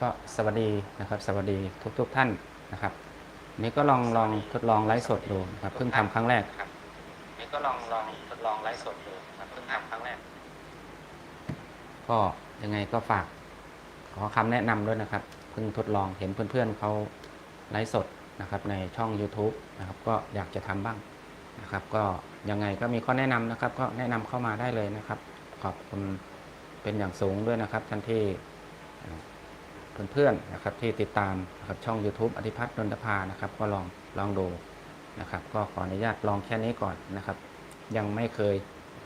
ก็สวัสดีนะครับ สวัสดีทุกทุกๆท่านนะครับนี่ก็ลองลองทดลองไลฟ์สดดูนะครับเพิ่งทำครั้งแรกครับนี่ก็ลองลองทดลองไลฟ์สดดูนะครับเพิ่งทำครั้งแรก ก็ยังไงก็ฝากขอคำแนะนำด้วยนะครับเพิ่งทดลองเห็นเพื่อนๆเขาไลฟ์สดนะครับในช่อง YouTube นะครับก็อยากจะทำบ้างนะครับ ก็ยังไงก็มีข้อแนะนำนะครับ ก็แนะนำเข้ามาได้เลยนะครับ ขอบคุณเป็นอย่างสูงด้วยนะครับท่านที่ เพื่อนๆนะครับที่ติดตามนะครับช่อง YouTube อธิพัฒน์นนทภานะครับก็ลองลองดูนะครับก็ขออนุญาตลองแค่นี้ก่อนนะครับ ยังไม่เคย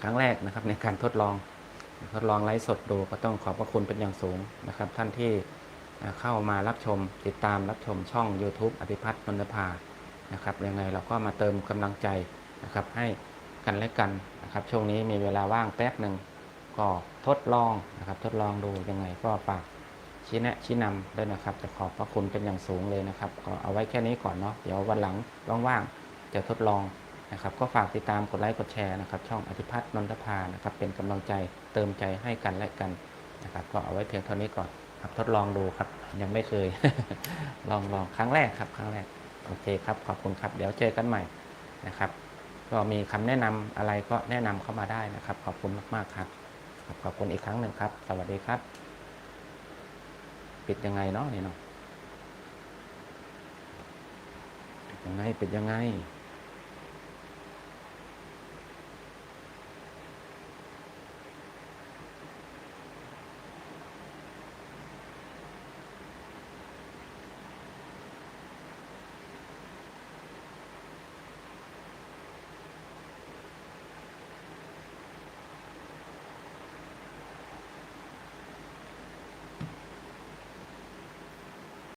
ครั้งแรกนะครับในการทดลองทดลองไลฟ์สดดูก็ต้องขอบพระคุณเป็นอย่างสูงนะครับ ท่านที่เข้ามารับชมติดตามรับชมช่อง YouTube อธิพัฒน์นนทภานะครับยังไงเราก็มาเติมกำลังใจนะครับให้กันและกันนะครับ ช่วงนี้มีเวลาว่างแป๊บหนึ่งก็ทดลองนะครับทดลองดูยังไงก็ฝาก ชี้แนะชี้นำด้วยนะครับจะขอบพระคุณเป็นอย่างสูงเลยนะครับก็เอาไว้แค่นี้ก่อนเนาะเดี๋ยววันหลังว่างๆจะทดลองนะครับก็ฝากติดตามกดไลค์กดแชร์นะครับช่องอธิพัฒน์นนทภานะครับเป็นกำลังใจเติมใจให้กันและกันนะครับก็เอาไว้เพียงเท่านี้ก่อนครับทดลองดูครับยังไม่เคย ลองลองครั้งแรกครับ ครั้งแรกโอเคครับขอบคุณครับเดี๋ยวเจอกันใหม่นะครับ ก็มีคำแนะนำอะไรก็แนะนำเข้ามาได้นะครับ ขอบคุณมากๆครับขอบคุณอีกครั้งหนึ่งครับ สวัสดีครับ ปิดยังไงเนาะนี่เนาะปิดยังไงเป็ดยังไง